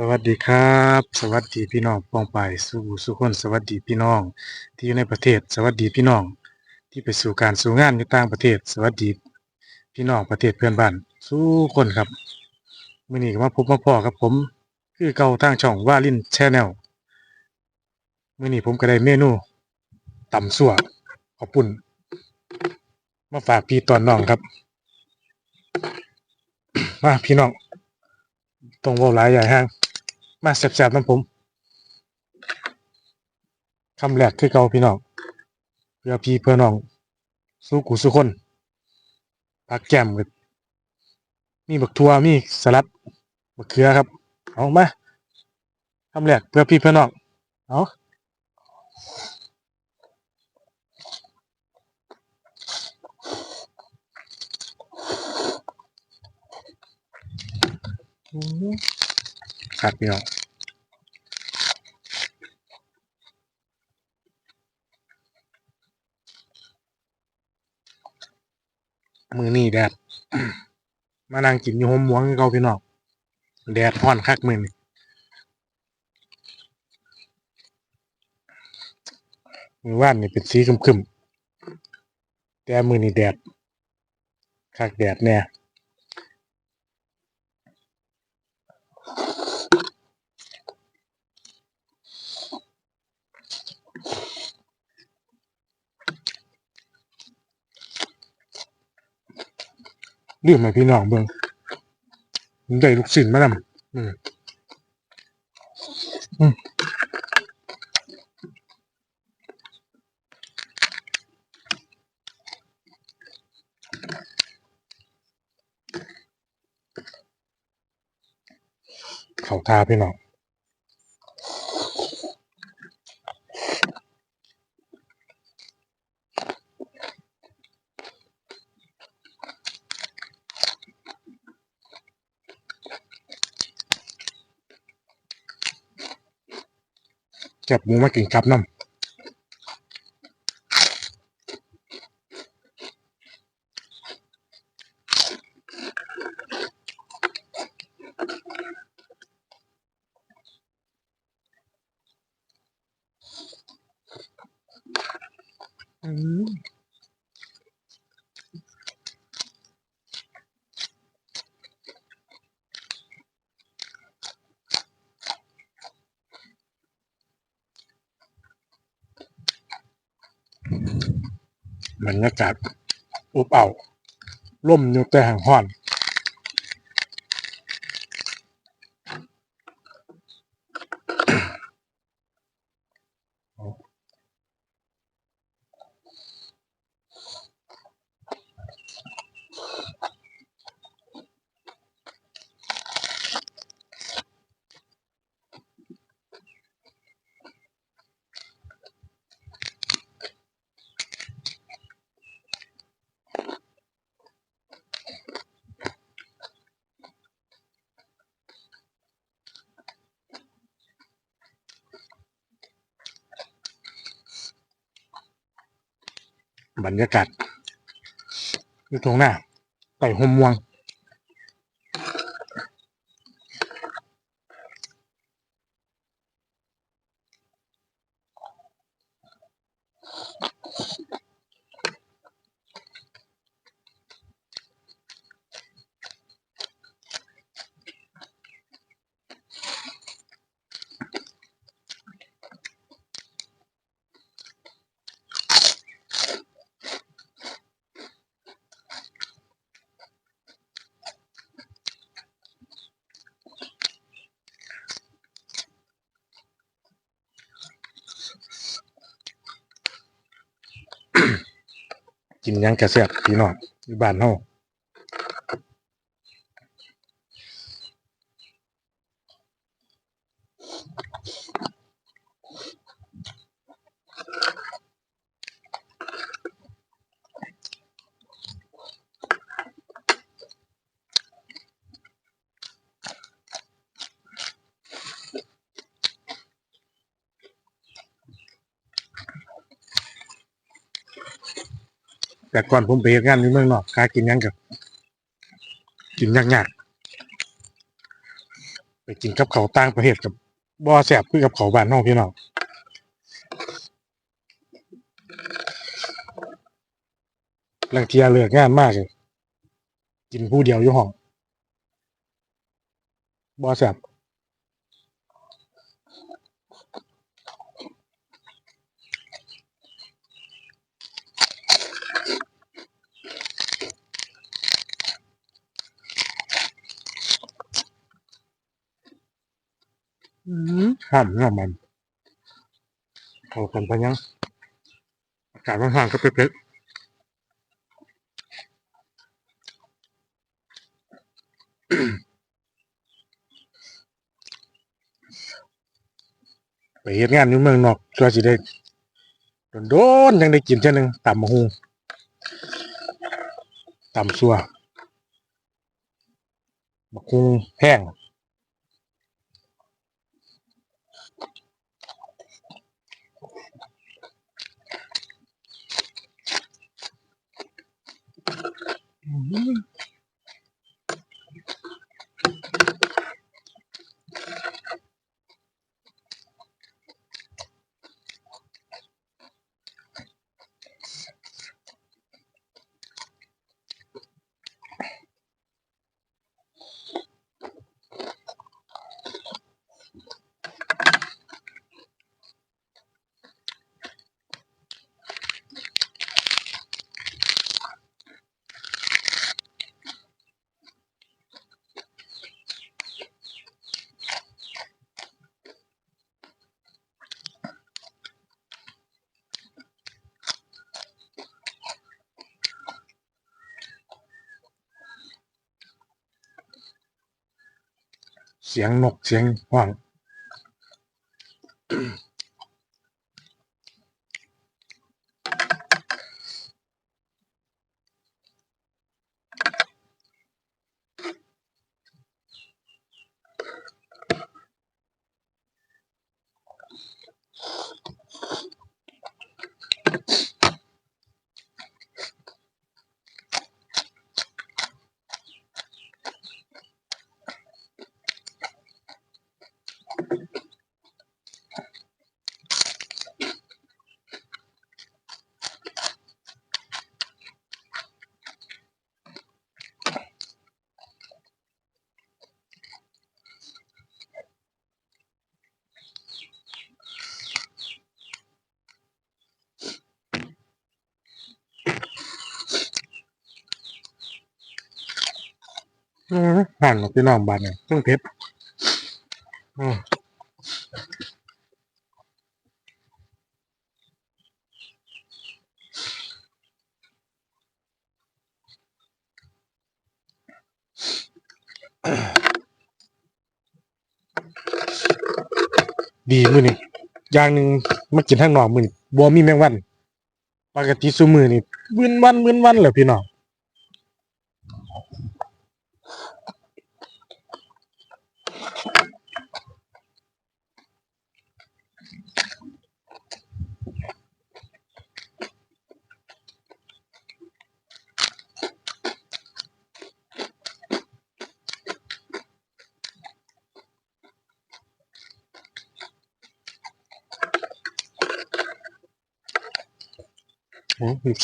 สวัสดีครับ สวัสดีพี่น้องปองไปสู่สุคนสวัสดีพี่น้อง ที่อยู่ในประเทศสวัสดีพี่น้อง ที่ไปสู่การสู่งานอยู่ต่างประเทศ สวัสดีพี่น้องประเทศเพื่อนบ้านสู่คนครับมื้อนี้ก็มาพบมาพ้อกับผม คือเก่าทางช่องว่าลินแชนแนลมื้อนี้ผมก็ได้เมนูตำสั่วขอบปุ่นมาฝากพี่ตอนน้องครับ มาพี่น้องต้องว้าหลายใหญ่ห้าง มาแซ่บๆน้ำผมคำแรกคือเกาพี่น้องเพื่อพี่เพื่อน้อง สู้กูสู้คนผักแก้มกับมีบักทัวมีสลัดบักเขือครับเอามาคำแรกเพื่อพี่เพื่อน้องเอาอื้อขาดพี่น้อง มือนี่แดด มานั่งกินอยู่หมหวงเกาพี่น้องแดดห่อนคักมือนี่มือว่านนี่เป็นสีคึมๆแต่มือนี่แดดคักแดดแน่ ลืมให้พี่น้องเบิ่งได้ลูกศิลป์มานำอืมอืมเขาทาพี่น้อง แคบหมูมากินกับน้ำอืม บรรยากาศอบอ้าวร่มอยู่แต่แห่งห้อน บรรยากาศอยู่ตรงหน้าไต่หมม่วง กินหยังกระแซ่บพี่น้องอยู่บ้านเฮา แต่ก่อนผมไปเฮ็ดงานอยู่เมืองนอกหากินหยังกับกินยากไปกินกับเขาวต่างประเทศกับบ่แซ่บคือกับเขาวบ้านเฮาพี่น้องลังเทียเลิกงานมากเลยกินผู้เดียวอยู่ห้องบ่แซ่บอื มห้ามน้ำมันเข้ากันปะยังอากาศมันห่างก็เผ็ดๆไปเฮ็ดงานอยู่เมืองนอกเพื่อสิได้โดนๆยังได้กินเท่ยหนึงตำบักหุ่งตำซัวบักหุ่งแห้ง อื้ สียงนกเสียงห้อง ห่านพี่น้องบ้านเนี่ยเครื่องเพชรอืมดีมือนี้อย่างหนึ่งมากินข้างนอกมือนี้บ่มีแมงวัน ปกติซุมื้อนี่มืนวันมืนวันแหล้วพี่น้อง โอ้ลูก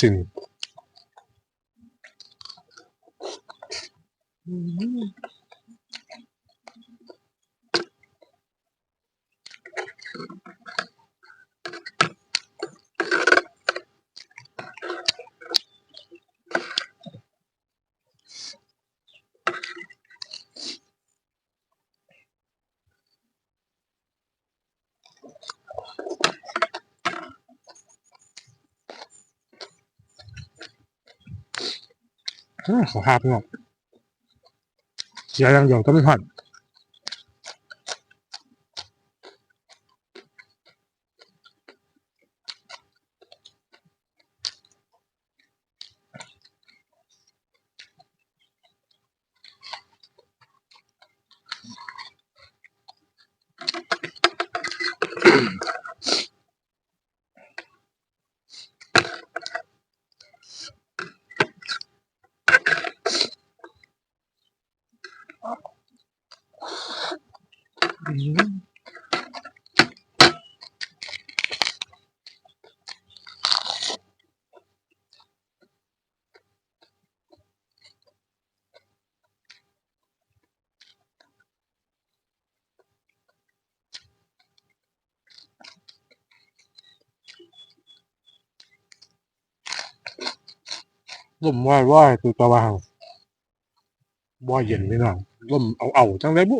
ขอหาพี่น้องเสียอย่างเดียวก็ไม่ฮอน ลมว่ายว่ายตัวตะวันบ่เย็นพี่น้องลมเอาเอาจังเลยบุ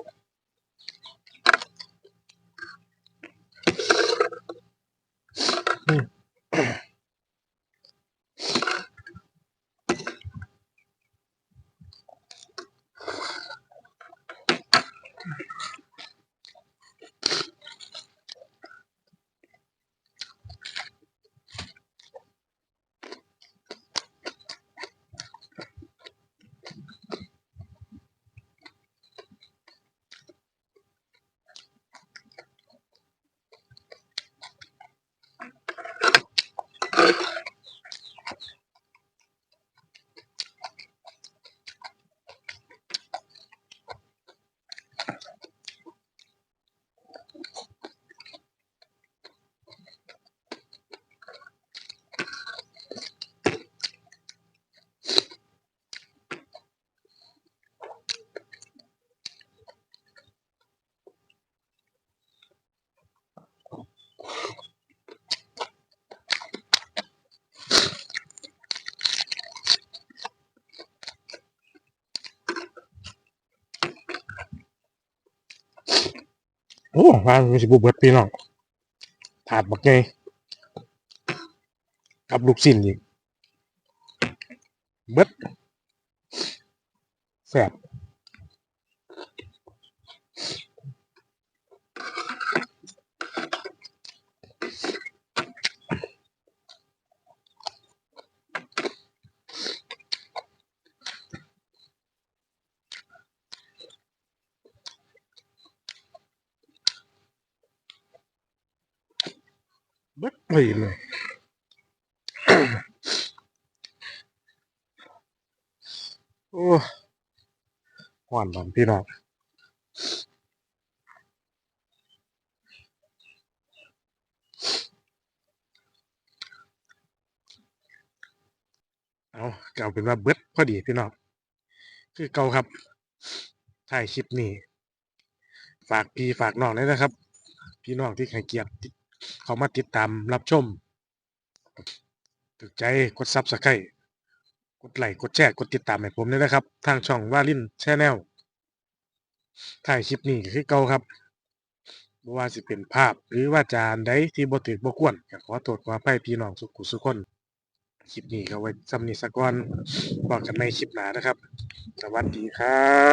อ้ว่ามีสิบุเบิดพี่น้องถาดบักไงกับลูกสิ้นอีกเบิดแสบ เบิดเลยเลยโอ้หวานหวานพี่น้องเอาเก็เอาเป็นว่าเบิดพอดีพี่น้องคือเก่าครับถ่ายคลิปนี้ ฝากพี่ฝากน้องด้วยนะครับ พี่น้องที่ให้เกียรติติด เขามาติดตามรับชมถูกใจกดซับสไครต์กดไลค์กดแชร์กดติดตามให้ผมด้วยนะครับ ทางช่องว่าลินแชนแนลถ่ายคลิปนี้ก็คือเก่าครับบ่ว่าสิเป็นภาพ หรือว่าจานใดที่บ่ถูกบ่ควรก็ขอโทษขออภัยพี่น้องทุกผู้ทุคนคลิปนี้ก็ไว้ซ้ำนี้ซะก่อนพบกันในคลิปหน้านะครับ สวัสดีครับ